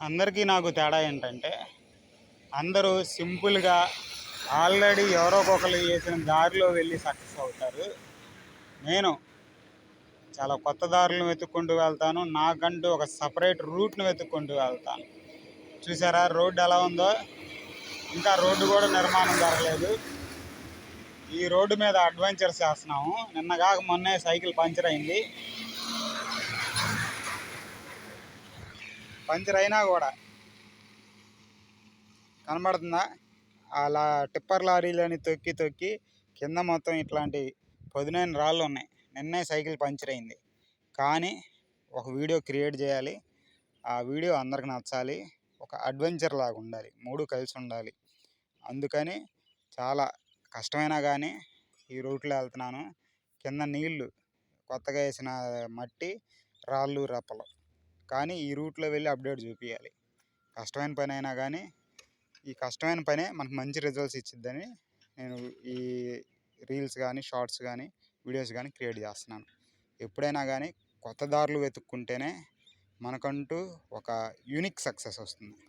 అందరికీ నాకు తేడా ఏంటంటే అందరూ సింపుల్గా ఆల్రెడీ ఎవరో ఒకరు చేసిన దారిలో వెళ్ళి సక్సెస్ అవుతారు. నేను చాలా కొత్త దారులను వెతుక్కుంటూ వెళ్తాను. నాకంటూ ఒక సపరేట్ రూట్ను వెతుక్కుంటూ వెళ్తాను. చూసారా? రోడ్డు ఎలా ఉందో? ఇంకా రోడ్డు కూడా నిర్మాణం జరగలేదు. ఈ రోడ్డు మీద అడ్వెంచర్స్ చేస్తున్నాము నిన్న కాక మొన్నే సైకిల్ పంచర్ అయింది. పంచర్ అయినా కూడా. కనబడుతుందా? అలా టిప్పర్ లారీలని తొక్కి తొక్కి కింద మొత్తం ఇట్లాంటి పదునైన రాళ్ళు ఉన్నాయి. నిన్నే సైకిల్ పంచర్ అయింది. కానీ ఒక వీడియో క్రియేట్ చేయాలి. ఆ వీడియో అందరికి నచ్చాలి. ఒక అడ్వెంచర్ లాగా ఉండాలి. మూడు కలిసి ఉండాలి. అందుకని చాలా కష్టమైనా కానీ ఈ రూట్లో వెళ్తున్నాను. కింద నీళ్ళు కొత్తగా వేసిన మట్టి రాళ్ళు రప్పలు. కానీ ఈ రూట్లో వెళ్ళి అప్డేట్ చూపించాలి కష్టమైన పని అయినా కానీ ఈ కష్టమైన పనే మనకు మంచి రిజల్ట్స్ ఇచ్చిద్దని నేను ఈ రీల్స్ కానీ షార్ట్స్ కానీ వీడియోస్ కానీ క్రియేట్ చేస్తున్నాను. ఎప్పుడైనా కానీ కొత్త దారులు వెతుక్కుంటేనే మనకంటూ ఒక యూనిక్ సక్సెస్ వస్తుంది.